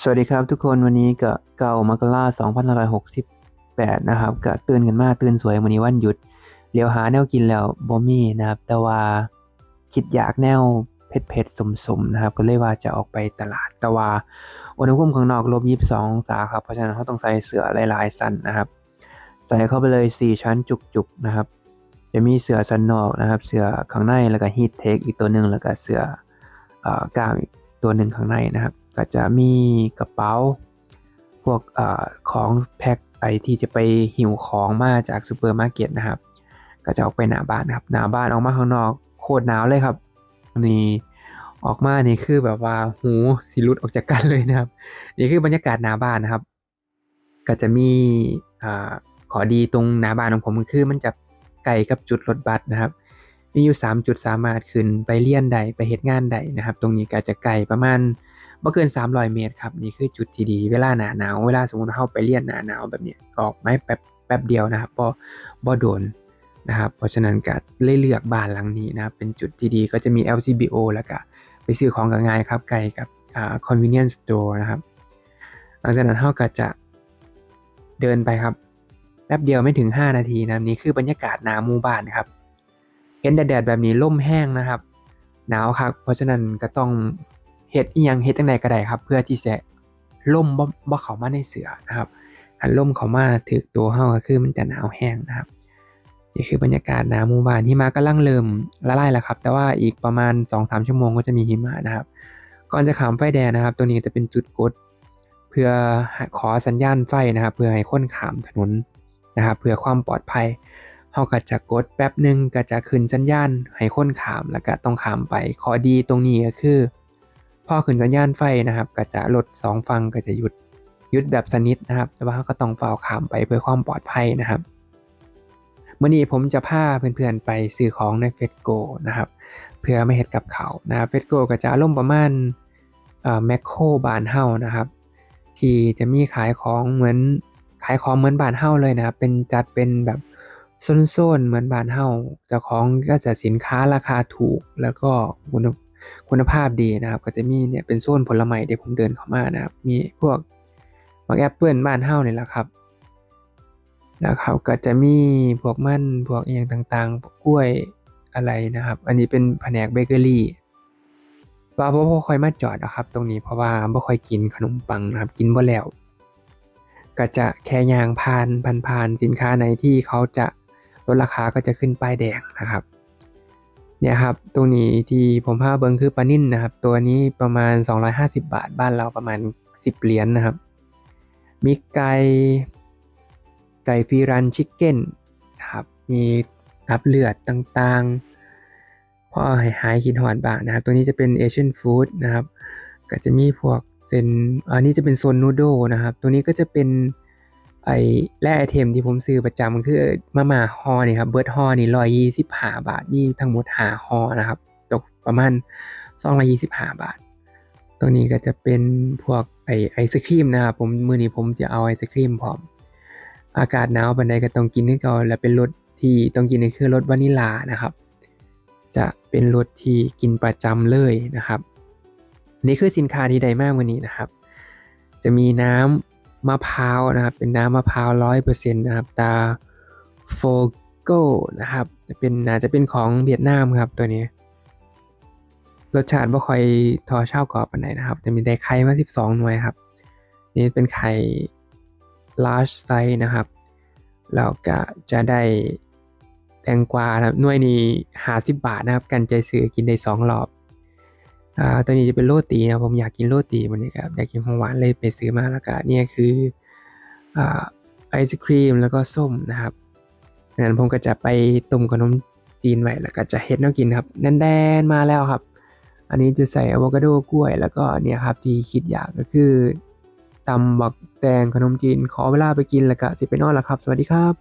สวัสดีครับทุกคนวันนี้ก็เก่ามกราสองพันห้าร้อยหกสิบแปดนะครับก็ตื่นกันมากตื่นสวยวันนี้วันหยุดเลี้ยวหาแนวกินแล้วบ่มีนะครับ แต่ว่าคิดอยากแนวเผ็ดเผ็ดสมสมๆนะครับ ก็เลยว่าจะออกไปตลาด แต่ว่าอุณหภูมิข้างนอกลบยี่สิบสององศาครับ เพราะฉะนั้นเขาต้องใส่เสื้อลายๆสั้นนะครับ ใส่เข้าไปเลยสี่ชั้นจุกๆนะครับ จะมีเสื้อสันนอกนะครับ เสื้อข้างในแล้วก็ฮีทเทคอีกตัวหนึ่งแล้วก็เสื้อเอ่อกล้ามอีกตัวหนึ่งข้างในนะครับ ก็จะมีกระเป๋า พวกอของแพ็คไปที่จะไปหิวของมาจากซูเปอร์มาร์เก็ตนะครับ ก็จะออกไปหน้าบ้านนะครับหน้าบ้านออกมาข้างนอกโคตรหนาวเลยครับนี่ออกมานี่คือแบบว่าหูสิหลุดออกจากกันเลยนะครับ นี่คือบรรยากาศหน้าบ้านนะครับ ก็จะมีอ่าขอดีตรงหน้าบ้านของผมก็คือมันจะไกลกับจุดรถบัสนะครับ มีอยู่ 3 จุดสามารถขึ้นไปเรียนใดไปเฮ็ดงานใดนะครับ ตรงนี้ก็จะไกลประมาณ บ่เกิน300 เมตรครับนี่คือจุดที่ดีเวลาหนาหนาวเวลาสมมติว่าเราไปเรียนหนาหนาวแบบนี้ออกไมาแป๊บแป๊บเดียวนะครับบ่บ่โดนนะครับเพราะฉะนั้นก็เลยเลือกบ้านหลังนี้นะครับเป็นจุดที่ดีก็จะมี LCBO แล้วก็ไปซื้อของก็ง่ายครับไกลกับอ่า convenience store นะครับหลังจากนั้นเราก็จะเดินไปครับแป๊บเดียวไม่ถึง 5 นาทีนะนี่คือบรรยากาศหนาหมู่บ้านครับเห็นแดดแบบนี้ล่มแห้งนะครับ หนาวครับเพราะฉะนั้นก็ต้อง เฮ็ดอีหยังเฮ็ดจังไดก็ได้ครับ เพื่อที่จะล่มบ่บ่เข้ามาในเสือนะครับอันล่มเข้ามาถึกตัวเฮาก็คือมันจะหนาวแห้งนะครับนี่คือบรรยากาศหนาหมู่บ้านหิมะกำลังเริ่มละลายแล้วครับ แต่ว่าอีกประมาณ 2-3 ชั่วโมงก็จะมีหิมะนะครับ ก่อนจะขามไฟแดงนะครับ ตัวนี้จะเป็นจุดกด เพื่อขอสัญญาณไฟนะครับ เพื่อให้คนขามถนนนะครับ เพื่อความปลอดภัยเราก็จะกดแป๊บหนึ่งก็จะขึ้นสัญญาณให้คนขามแล้วก็ต้องขามไป ข้อดีตรงนี้ก็คือ พอขึ้นสัญญาณไฟนะครับ ก็จะรถสองฝั่งก็จะหยุดหยุดแบบสนิทนะครับ แต่ว่าก็ต้องเฝ้าขามไปเพื่อความปลอดภัยนะครับเมื่อนี้ผมจะพาเพื่อนๆไปซื้อของในเฟสโกนะครับ เพื่อไม่เห็ดกับเขานะครับเฟสโกก็จะอารมณ์ประมาณแมคโครบานเฮานะครับ ที่จะมีขายของเหมือนขายของเหมือนบานเฮาเลยนะครับ เป็นจัดเป็นแบบโซนๆเหมือนบานเฮาเจ้าของก็จะสินค้าราคาถูกแล้วก็คุณ คุณภาพดีนะครับ ก็จะมีเนี่ยเป็นโซนผลไม้เดี๋ยวผมเดินเข้ามานะครับ มีพวกมักแอปเปิลบ้านเฮาเนี่ยแหละครับแล้วเขาก็จะมีพวกมันพวกอหย่างต่างๆกล้วยอะไรนะครับ อันนี้เป็นแผนกเบเกอรี่ว่าบ่บ่ค่อยมาจอดอะครับ ตรงนี้เพราะว่าบ่ค่อยกินขนมปังนะครับ กินบ่แล้วก็จะแค่ยางผ่านผ่านๆสินค้าไหนที่เขาจะลดราคาก็จะขึ้นป้ายแดงนะครับ เนี่ยครับตรงนี้ที่ผมพาเบิงคือปลานิ่นนะครับ ตัวนี้ประมาณ 250 บาท บ้านเราประมาณ 10 เหรียญนนะครับ มีไก่ไก่ฟรีรันชิคเก้นนะครับมีตับเลือดต่างๆพอให้หายคิดฮอดบางนะครับ ตัวนี้จะเป็นเอเชียนฟู้ดนะครับ ก็จะมีพวกเป็นอันนี้จะเป็นโซนนูโดนะครับ ตัวนี้ก็จะเป็น ไอ้แร่ไอเทมที่ผมซื้อประจำคือมาม่าฮอนี่ครับเบิร์ดฮอนี่ร้อยยี่สิบห้าบาทมีทั้งหมดหาฮอนะครับ ตกประมาณสองร้อยยี่สิบห้าบาทตัวนี้ก็จะเป็นพวกไอไอศครีมนะครับผมมือนี้ผมจะเอาไอศครีมพร้อม อากาศหนาวปานใดก็ต้องกินให้ก่อนและเป็นรสที่ต้องกินนี่คือรสวานิลลานะครับ จะเป็นรสที่กินประจำเลยนะครับ นี่คือสินค้าที่ได้มากวันนี้นะครับ จะมีน้ำ มะพร้าวนะครับ เป็นน้ำมะพร้าวร้อยเปอร์เซ็นต์นะครับ ตาโฟโก้นะครับ จะเป็นน่าจจะเป็นของเวียดนามครับตัวนี้ รสชาติบ่ค่อยทอเช่ากรอบปานใดนะครับ จะมีได้ไข่มา 12 หน่วยครับ นี่เป็นไข่ large size นะครับแล้วก็จะได้แตงกวานะครับหน่วยนี้50บบาทนะครับ กันใจซื้อกินได้2รอบ อ่าตัวนี้จะเป็นโรตีนะผมอยากกินโรตีวันนี้ครับอยากกินของหวานเลยไปซื้อมาแล้วก็เนี่ยคืออ่าไอศครีมแล้วก็ส้มนะครับดังนั้นผมก็จะไปต้มขนมจีนไว้แล้วก็จะเฮ็ดแนวกินครับแน่นๆมาแล้วครับ อันนี้จะใส่อะโวคาโดกล้วย แล้วก็เนี่ยครับที่คิดอยากก็คือตำบักแตงขนมจีนขอเวลาไปกินแล้วก็สิไปนอนแล้วครับ สวัสดีครับ